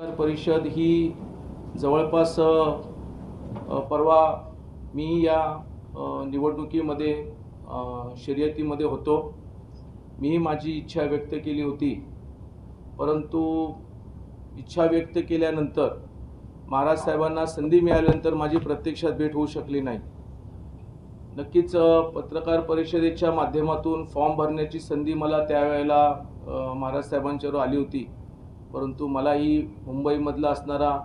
परिषद ही जवळपास परवा मी या निवडणुकीमध्ये शर्यतीमध्ये होतो. मी माझी इच्छा व्यक्त केली होती. परंतु इच्छा व्यक्त केल्यानंतर महाराज साहेबांना संधी मिळाल्यानंतर माझी प्रत्यक्षात भेट होऊ शकली नाही. नक्कीच पत्रकार परिषदेच्या माध्यमातून फॉर्म भरण्याची संधी मला त्यावेळेला महाराज साहेबांच्यावर आली होती. परंतु मलाही मुंबईमधला असणारा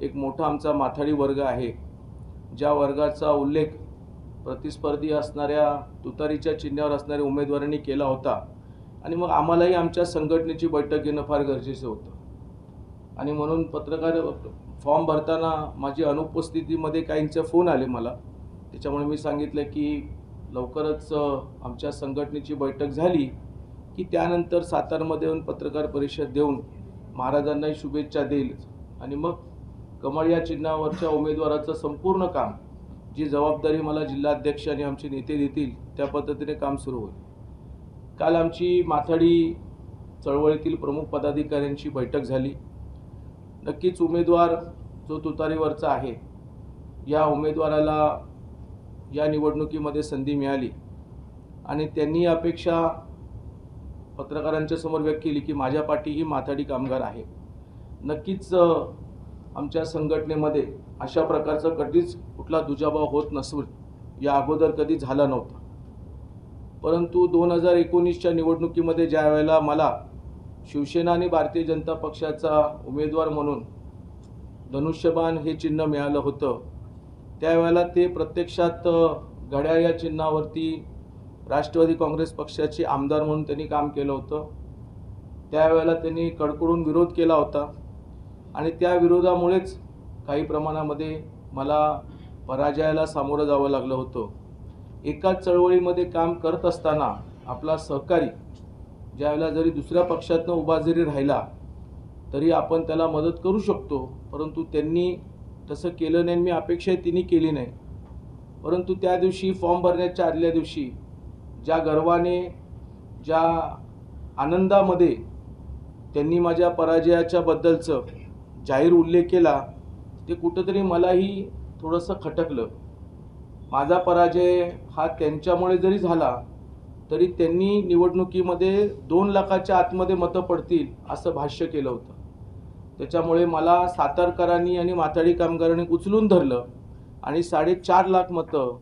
एक मोठा आमचा माथाडी वर्ग आहे ज्या वर्गाचा उल्लेख प्रतिस्पर्धी असणाऱ्या तुतारीच्या चिन्हावर असणाऱ्या उमेदवारांनी केला होता. आणि मग आम्हालाही आमच्या संघटनेची बैठक घेणं फार गरजेचं होतं. आणि म्हणून पत्रकार फॉर्म भरताना माझी अनुपस्थितीमध्ये काहींचे फोन आले मला. त्याच्यामुळे मी सांगितलं की लवकरच आमच्या संघटनेची बैठक झाली की त्यानंतर सातारमध्ये येऊन पत्रकार परिषद देऊन महाराजांनाही शुभेच्छा देईल. आणि मग कमळ या चिन्हावरच्या उमेदवाराचं संपूर्ण काम जी जबाबदारी मला जिल्हाध्यक्ष आणि आमचे नेते देतील त्या पद्धतीने काम सुरू होईल. काल आमची माथाडी चळवळीतील प्रमुख पदाधिकाऱ्यांची बैठक झाली. नक्कीच उमेदवार जो तुतारीवरचा आहे या उमेदवाराला या निवडणुकीमध्ये संधी मिळाली. आणि त्यांनी अपेक्षा पत्रकारांच्या समोर व्यक्त केली की माझ्या पाठी ही माथाडी कामगार आहे. नक्कीच आमच्या संघटनेमध्ये अशा प्रकारचा कधीच कुठला दुजाभाव होत नसून या अगोदर कधी झाला नव्हता. परंतु दोन हजार एकोणीसच्या निवडणुकीमध्ये ज्या वेळेला मला शिवसेना आणि भारतीय जनता पक्षाचा उमेदवार म्हणून धनुष्यबाण हे चिन्ह मिळालं होतं त्यावेळेला ते प्रत्यक्षात घड्याळ या चिन्हावरती राष्ट्रवादी काँग्रेस पक्षाचे आमदार म्हणून त्यांनी काम केलं होतं. त्यावेळेला त्यांनी कडकडून विरोध केला होता. आणि त्या विरोधामुळेच काही प्रमाणामध्ये मला पराजयाला सामोरं जावं लागलं होतं. एकाच चळवळीमध्ये काम करत असताना आपला सहकारी ज्यावेळेला जरी दुसऱ्या पक्षातनं उभा जरी राहिला तरी आपण त्याला मदत करू शकतो. परंतु त्यांनी तसं केलं नाही आणि मी अपेक्षा तिने केली नाही. परंतु त्या दिवशी फॉर्म भरण्याच्या आदल्या दिवशी ज्या गर्वाने ज्या आनंदामध्ये त्यांनी माझ्या पराजयाच्या बद्दलचं जाहीर उल्लेख केला ते कुठंतरी मलाही थोडंसं खटकलं. माझा पराजय हा त्यांच्यामुळे जरी झाला तरी त्यांनी निवडणुकीमध्ये दोन लाखाच्या आतमध्ये मतं पडतील असं भाष्य केलं होतं. त्याच्यामुळे मला सातारकरांनी आणि माथाडी कामगारांनी उचलून धरलं आणि साडेचार लाख मतं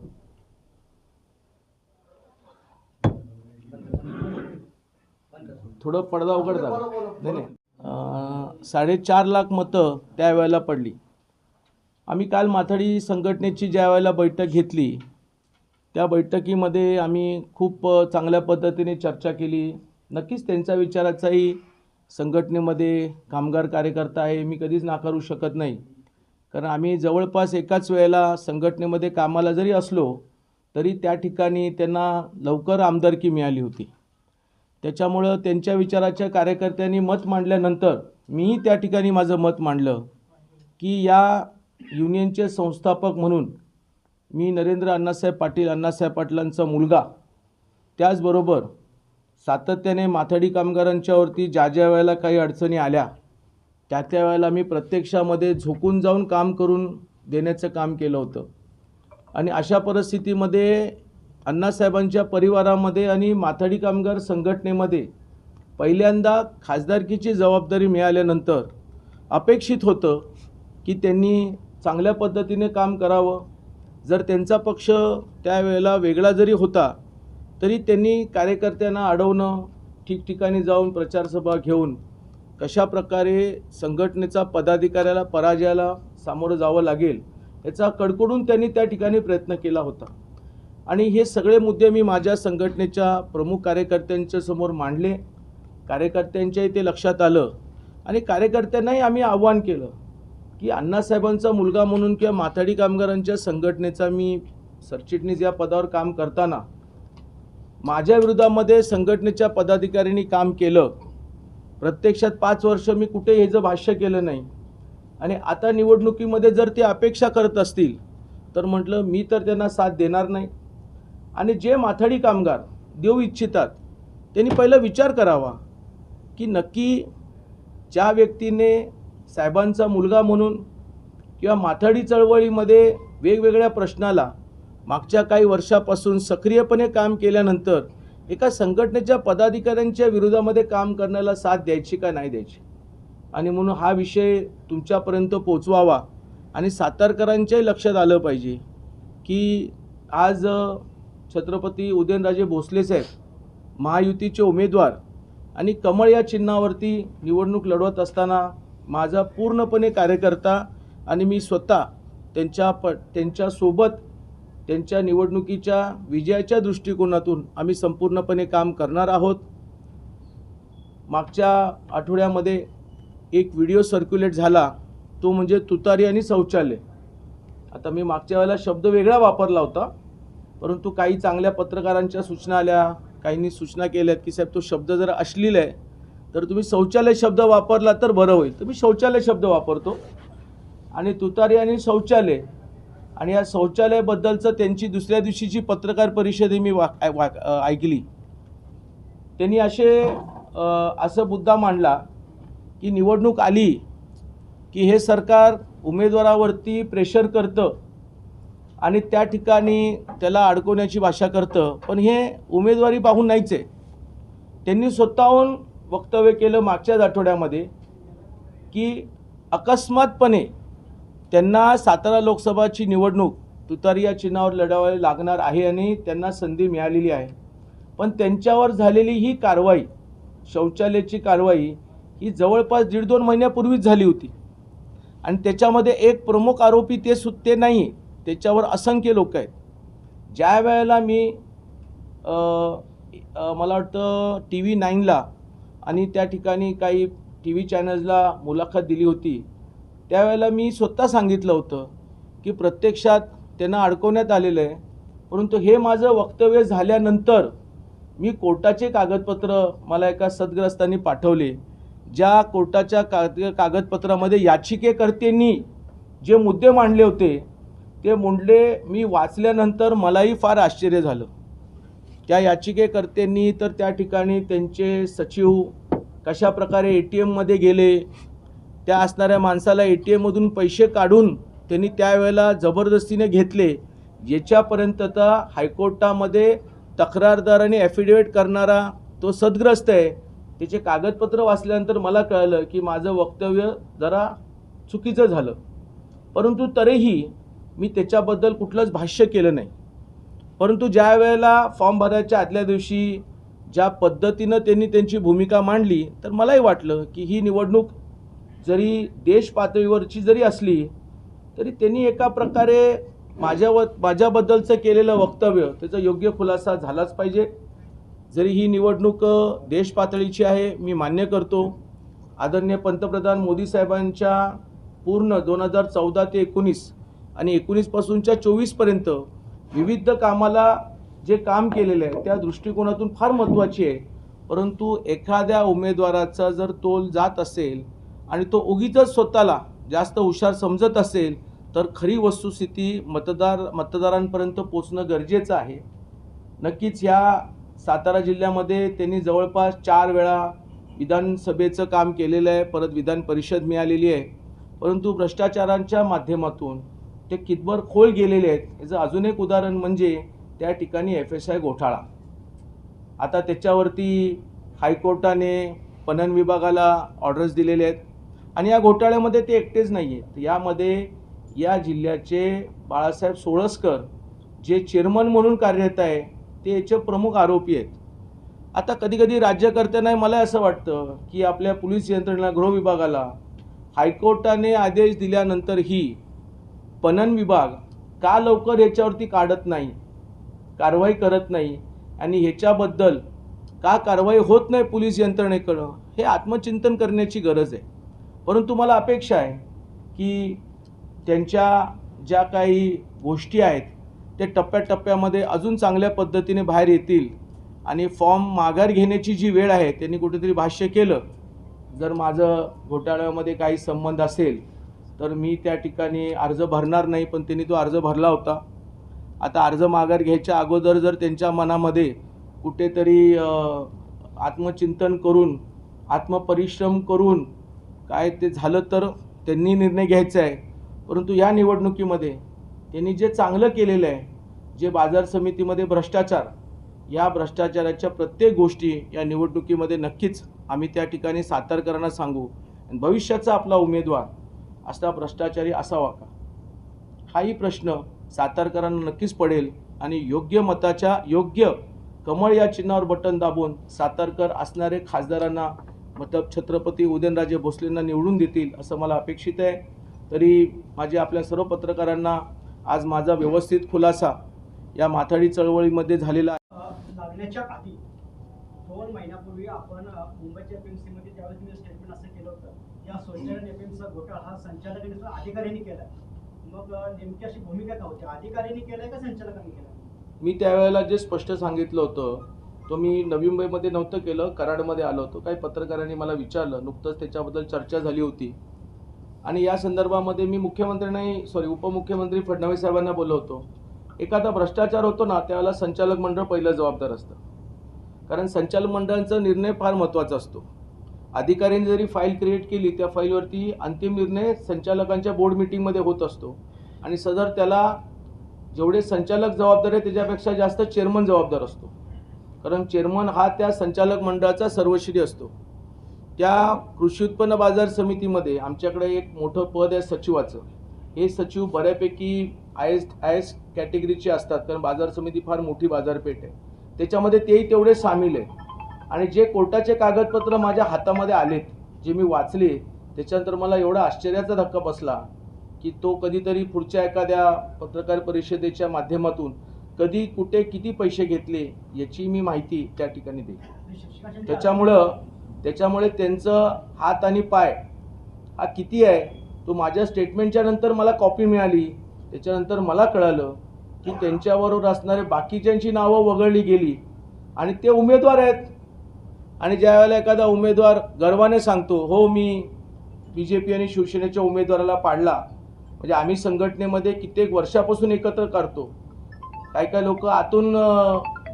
थोडं पडदा उघड झाला नाही नाही. साडेचार लाख मतं त्यावेळेला पडली. आम्ही काल माथाडी संघटनेची ज्या वेळेला बैठक घेतली त्या बैठकीमध्ये आम्ही खूप चांगल्या पद्धतीने चर्चा केली. नक्कीच त्यांच्या विचाराचाही संघटनेमध्ये कामगार कार्यकर्ता आहे मी कधीच नाकारू शकत नाही. कारण आम्ही जवळपास एकाच वेळेला संघटनेमध्ये कामाला जरी असलो तरी त्या ठिकाणी त्यांना लवकर आमदारकी मिळाली होती. त्याच्यामुळं त्यांच्या विचाराच्या कार्यकर्त्यांनी मत मांडल्यानंतर मीही त्या ठिकाणी माझं मत मांडलं की या युनियनचे संस्थापक म्हणून मी नरेंद्र अण्णासाहेब पाटील अण्णासाहेब पाटलांचा मुलगा. त्याचबरोबर सातत्याने माथाडी कामगारांच्यावरती ज्या ज्या वेळेला काही अडचणी आल्या त्या त्या वेळेला मी प्रत्यक्षामध्ये झोकून जाऊन काम करून देण्याचं काम केलं होतं. आणि अशा परिस्थितीमध्ये अण्णासाहेबांच्या परिवारामध्ये आणि माथाडी कामगार संघटनेमध्ये पहिल्यांदा खासदारकीची जबाबदारी मिळाल्यानंतर अपेक्षित होतं की त्यांनी चांगल्या पद्धतीने काम करावं. जर त्यांचा पक्ष त्यावेळेला वेगळा जरी होता तरी त्यांनी कार्यकर्त्यांना अडवणं ठिकठिकाणी जाऊन प्रचारसभा घेऊन कशा प्रकारे संघटनेचा पदाधिकाऱ्याला पराजयाला सामोरं जावं लागेल याचा कडकडून त्यांनी त्या ठिकाणी प्रयत्न केला होता. आणि हे सगळे मुद्दे मी माझ्या संघटनेच्या प्रमुख कार्यकर्त्यांच्या समोर मांडले. कार्यकर्त्यांच्याही ते लक्षात आलं आणि कार्यकर्त्यांनाही आम्ही आव्हान केलं की अण्णासाहेबांचा मुलगा म्हणून किंवा माथाडी कामगारांच्या संघटनेचा मी सरचिटणीस या पदावर काम करताना माझ्या विरोधामध्ये संघटनेच्या पदाधिकाऱ्यांनी काम केलं. प्रत्यक्षात पाच वर्ष मी कुठे हे जर भाष्य केलं नाही आणि आता निवडणुकीमध्ये जर ते अपेक्षा करत असतील तर म्हटलं मी तर त्यांना साथ देणार नाही. आणि जे माथाडी कामगार देऊ इच्छितात त्यांनी पहिला विचार करावा की नक्की ज्या व्यक्तीने साहेबांचा मुलगा म्हणून किंवा माथाडी चळवळीमध्ये वेगवेगळ्या प्रश्नाला मागच्या काही वर्षापासून सक्रियपणे काम केल्यानंतर एका संघटनेच्या पदाधिकाऱ्यांच्या विरोधामध्ये काम करण्याला साथ द्यायची का नाही द्यायची? आणि म्हणून हा विषय तुमच्यापर्यंत पोचवावा आणि सातारकरांच्याही लक्षात आलं पाहिजे की आज छत्रपती उदयनराजे भोसले साहेब महायुतीचे उमेदवार आणि कमळ या चिन्हावरती निवडणूक लढवत असताना माझा पूर्णपणे कार्यकर्ता आणि मी स्वतः त्यांच्या प त्यांच्यासोबत त्यांच्या निवडणुकीच्या विजयाच्या दृष्टिकोनातून आम्ही संपूर्णपणे काम करणार आहोत. मागच्या आठवड्यामध्ये एक व्हिडिओ सर्क्युलेट झाला तो म्हणजे तुतारी आणि शौचालय. आता मी मागच्या वेळेला शब्द वेगळा वापरला होता. परंतु काही चांगल्या पत्रकारांच्या सूचना आल्या काहींनी सूचना केल्यात की साहेब तो शब्द जर अश्लील आहे तर तुम्ही शौचालय शब्द वापरला तर बरं होईल. तर मी शौचालय शब्द वापरतो. आणि तुतारी आणि शौचालय आणि या शौचालयाबद्दलचं त्यांची दुसऱ्या दिवशीची पत्रकार परिषदही मी वा वा ऐकली. त्यांनी असे असं मुद्दा मांडला की निवडणूक आली की हे सरकार उमेदवारावरती प्रेशर करतं. आणि त्या ठिकाणी त्याला अडकवण्याची भाषा करतं. पण हे उमेदवारी पाहून नाहीच आहे. त्यांनी स्वतःहून वक्तव्य केलं मागच्याच आठवड्यामध्ये की अकस्मातपणे त्यांना सातारा लोकसभाची निवडणूक तुतारी या चिन्हावर लढवावी लागणार आहे आणि त्यांना संधी मिळालेली आहे. पण त्यांच्यावर झालेली ही कारवाई शौचालयाची कारवाई ही जवळपास दीड दोन महिन्यापूर्वीच झाली होती. आणि त्याच्यामध्ये एक प्रमुख आरोपी ते सु नाही त्याच्यावर असंख्य लोक आहेत. ज्या वेळेला मी मला वाटतं टी व्ही नाईनला आणि त्या ठिकाणी काही टी व्ही चॅनल्सला मुलाखत दिली होती त्यावेळेला मी स्वतः सांगितलं होतं की प्रत्यक्षात त्यांना अडकवण्यात आलेलं आहे. परंतु हे माझं वक्तव्य झाल्यानंतर मी कोर्टाचे कागदपत्र मला एका सद्ग्रस्तांनी पाठवले ज्या कोर्टाच्या काग कागदपत्रामध्ये याचिकेकर्त्यांनी जे मुद्दे मांडले होते ते मुंडले मी वाचल्यानंतर मलाही फार आश्चर्य झालं. त्या याचिकेकर्त्यांनी तर त्या ठिकाणी त्यांचे सचिव कशा प्रकारे ए टी एममध्ये गेले त्या असणाऱ्या माणसाला ए टी एममधून पैसे काढून त्यांनी त्यावेळेला जबरदस्तीने घेतले याच्यापर्यंत तर हायकोर्टामध्ये तक्रारदार आणि ॲफिडेविट करणारा तो सदग्रस्त आहे. त्याचे कागदपत्र वाचल्यानंतर मला कळलं की माझं वक्तव्य जरा चुकीचं झालं. परंतु तरीही मी त्याच्याबद्दल कुठलंच भाष्य केलं नाही. परंतु ज्या वेळेला फॉर्म भरायच्या आदल्या दिवशी ज्या पद्धतीनं त्यांनी त्यांची भूमिका मांडली तर मलाही वाटलं की ही निवडणूक जरी देश पातळीवरची जरी असली तरी त्यांनी एका प्रकारे माझ्यावर माझ्याबद्दलचं केलेलं वक्तव्य त्याचा योग्य खुलासा झालाच पाहिजे. जरी ही निवडणूक देशपातळीची देश पातळीची आहे मी मान्य करतो. आदरणीय पंतप्रधान मोदी साहेबांच्या पूर्ण दोन हजार चौदा ते एकोणीस आणि एकोणीसपासूनच्या चोवीसपर्यंत विविध कामाला जे काम केलेलं आहे त्या दृष्टिकोनातून फार महत्त्वाची आहे. परंतु एखाद्या उमेदवाराचा जर तोल जात असेल आणि तो उगीच स्वतःला जास्त हुशार समजत असेल तर खरी वस्तुस्थिती मतदार मतदारांपर्यंत पोचणं गरजेचं आहे. नक्कीच ह्या सातारा जिल्ह्यामध्ये त्यांनी जवळपास चार वेळा विधानसभेचं काम केलेलं आहे परत विधान परिषद मिळालेली आहे. परंतु भ्रष्टाचारांच्या माध्यमातून ते कितभर खोल गेलेले आहेत याचं अजून एक उदाहरण म्हणजे त्या ठिकाणी एफ एस आय घोटाळा. आता त्याच्यावरती हायकोर्टाने पणन विभागाला ऑर्डर्स दिलेले आहेत. आणि या घोटाळ्यामध्ये ते एकटेच नाही आहेत यामध्ये या जिल्ह्याचे बाळासाहेब सोळसकर जे चेअरमन म्हणून कार्यरत आहे ते याचे प्रमुख आरोपी आहेत. आता कधीकधी राज्यकर्त्यांना मला असं वाटतं की आपल्या पोलीस यंत्रणेला गृह विभागाला हायकोर्टाने आदेश दिल्यानंतरही पणन विभाग का लवकर याच्यावरती काढत नाही? कारवाई करत नाही आणि ह्याच्याबद्दल का कारवाई होत नाही पोलीस यंत्रणेकडं? हे आत्मचिंतन करण्याची गरज आहे. परंतु मला अपेक्षा आहे की त्यांच्या ज्या काही गोष्टी आहेत ते टप्प्याटप्प्यामध्ये अजून चांगल्या पद्धतीने बाहेर येतील आणि फॉर्म माघार घेण्याची जी वेळ आहे त्यांनी कुठेतरी भाष्य केलं. जर माझं घोटाळ्यामध्ये काही संबंध असेल तर मी त्या ठिकाणी अर्ज भरणार नाही पण त्यांनी तो अर्ज भरला होता. आता अर्ज माघार घ्यायच्या अगोदर जर त्यांच्या मनामध्ये कुठेतरी आत्मचिंतन करून आत्मपरिश्रम करून काय ते झालं तर त्यांनी निर्णय घ्यायचा आहे. परंतु या निवडणुकीमध्ये त्यांनी जे चांगलं केलेलं आहे जे बाजार समितीमध्ये भ्रष्टाचार या भ्रष्टाचाराच्या प्रत्येक गोष्टी या निवडणुकीमध्ये नक्कीच आम्ही त्या ठिकाणी सातारकरांना सांगू. आणि भविष्याचा आपला उमेदवार असा भ्रष्टाचारी असावा का? हाही प्रश्न सातारकरांना नक्कीच पडेल आणि योग्य मताच्या योग्य कमळ या चिन्हावर बटन दाबून सातारकर असणारे खासदारांना मतलब छत्रपती उदयनराजे भोसलेंना निवडून देतील असं मला अपेक्षित आहे. तरी माझे आपल्या सर्व पत्रकारांना आज माझा व्यवस्थित खुलासा या माथाडी चळवळीमध्ये झालेला आहे. लागण्याच्या आधी दोन महिन्यापूर्वी आपण मुंबईच्या एफ एममध्ये ज्यावेळेस मी स्टेटमेंट असं केलं होतं या स्वच्छता एफ एमचा घोटाळा हा संचालकांनी सुद्धा अधिकाऱ्यांनी केला मग नेमकी अशी भूमिका का होती? अधिकाऱ्यांनी केलाय का संचालकांनी केलाय? मी त्यावेळेला जे स्पष्ट सांगितलं होतं तो मी नवी मुंबईमध्ये नव्हतं केलं कराडमध्ये आलो होतो. काही पत्रकारांनी मला विचारलं नुकतंच त्याच्याबद्दल चर्चा झाली होती. आणि या संदर्भामध्ये मी मुख्यमंत्र्यांनाही सॉरी उपमुख्यमंत्री फडणवीस साहेबांना बोललो होतो. एखादा भ्रष्टाचार होतो ना त्यावेळेला संचालक मंडळ पहिलं जबाबदार असतं. कारण संचालक मंडळाचा निर्णय फार महत्त्वाचा असतो. अधिकाऱ्यांनी जरी फाईल क्रिएट केली त्या फाईलवरती अंतिम निर्णय संचालकांच्या बोर्ड मिटिंगमध्ये होत असतो. आणि सदर त्याला जेवढे संचालक जबाबदार आहे त्याच्यापेक्षा जास्त चेअरमन जबाबदार असतो. कारण चेअरमन हा त्या संचालक मंडळाचा सर्वश्री असतो. त्या कृषी उत्पन्न बाजार समितीमध्ये आमच्याकडे एक मोठं पद आहे सचिवाचं. हे सचिव बऱ्यापैकी आय एस आय एस कॅटेगरीचे असतात. कारण बाजार समिती फार मोठी बाजारपेठ आहे. त्याच्यामध्ये तेही तेवढे सामील आहे. आणि जे कोर्टाचे कागदपत्र माझ्या हातामध्ये आलेत जे मी वाचले त्याच्यानंतर मला एवढा आश्चर्याचा धक्का बसला की तो कधीतरी पुढच्या एखाद्या पत्रकार परिषदेच्या माध्यमातून कधी कुठे किती पैसे घेतले याची मी माहिती त्या ठिकाणी देईल त्याच्यामुळं त्याच्यामुळे त्यांचं हात आणि पाय हा किती आहे तो माझ्या स्टेटमेंटच्या नंतर मला कॉपी मिळाली त्याच्यानंतर मला कळालं की त्यांच्याबरोबर असणारे बाकीच्यांची नावं वगळली गेली. आणि ते उमेदवार आहेत. आणि ज्यावेळेला एखादा उमेदवार गर्वाने सांगतो हो मी बी जे पी आणि शिवसेनेच्या उमेदवाराला पाडला. म्हणजे आम्ही संघटनेमध्ये कित्येक वर्षापासून एकत्र करतो. काही काही लोक आतून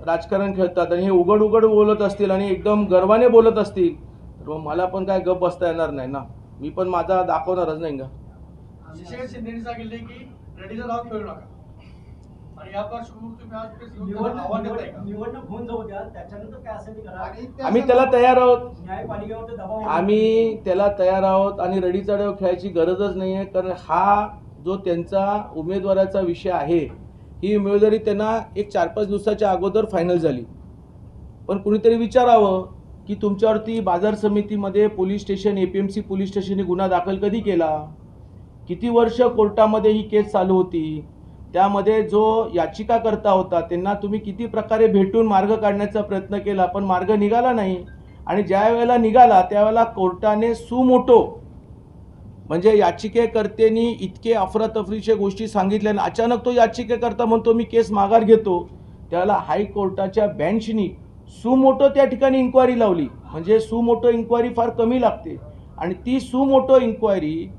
राजकारण खेळतात आणि हे उघड उघड बोलत असतील आणि एकदम गर्वाने बोलत असतील. तर मग मला पण काय गप बसता येणार नाही ना. मी पण माझा दाखवणारच नाही का? या पार्श्वभूमीवर तुम्ही आज प्रेस निवडणूक आव्हान देताय निवड- का? निवडणूक होऊन जाऊ द्या. त्याच्यानंतर काय असेल ते करा. आम्ही त्याला तयार आहोत. न्यायपालिकेवर दबाव आम्ही त्याला तयार आहोत आणि रडीचा डाव खेळायची गरजच नाही आहे कारण हा जो त्यांचा उमेदवाराचा विषय आहे ही उमेदवारी त्यांना एक चार पाच दिवसाच्या अगोदर फायनल झाली. पण कुणीतरी विचारावं की तुमच्यावरती बाजार समितीमध्ये police station A P M C police स्टेशनने गुन्हा दाखल कधी केला? किती वर्ष कोर्टामध्ये ही केस चालू होती? त्यामध्ये जो याचिकाकर्ता होता त्यांना तुम्ही किती प्रकारे भेटून मार्ग काढण्याचा प्रयत्न केला पण मार्ग निघाला नाही. आणि ज्या वेळेला निघाला त्यावेळेला कोर्टाने सुमोटो म्हणजे याचिकेकर्त्यांनी इतके अफरातफरीच्या गोष्टी सांगितल्या आणि अचानक तो याचिकेकर्ता म्हणतो मी केस माघार घेतो. त्यावेळेला हायकोर्टाच्या बेंचनी सुमोटो त्या ठिकाणी इन्क्वायरी लावली. म्हणजे सुमोटो इन्क्वायरी फार कमी लागते. आणि ती suo motu inquiry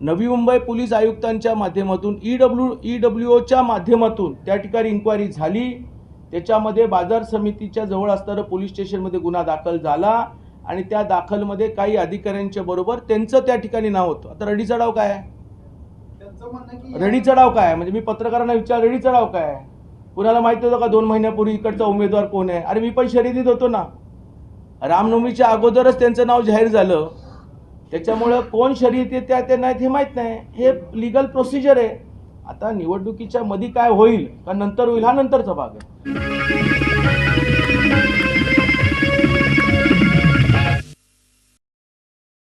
Navi Mumbai police आयुक्तांच्या माध्यमातून ई डब्ल्यू ई डब्ल्यू ओच्या माध्यमातून त्या ठिकाणी इन्क्वायरी झाली. त्याच्यामध्ये बाजार समितीच्या जवळ असणारं पोलीस स्टेशनमध्ये गुन्हा दाखल झाला आणि त्या दाखलमध्ये काही अधिकाऱ्यांच्या बरोबर त्यांचं त्या ठिकाणी नाव होतं. आता रडीचा डाव काय रडीचा डाव काय? म्हणजे मी पत्रकारांना विचार रडीचा डाव काय आहे? कुणाला माहिती होतं का दोन महिन्यापूर्वी इकडचा उमेदवार कोण आहे? अरे मी पण शर्यतीत होतो ना. रामनवमीच्या अगोदरच त्यांचं नाव जाहीर झालं. त्याच्यामुळं कोण शर्यतीत त्या ते नाहीत हे माहीत नाही. हे लिगल प्रोसिजर आहे. आता निवडणुकीच्या मध्ये काय होईल का नंतर होईल हा नंतरचा भाग आहे.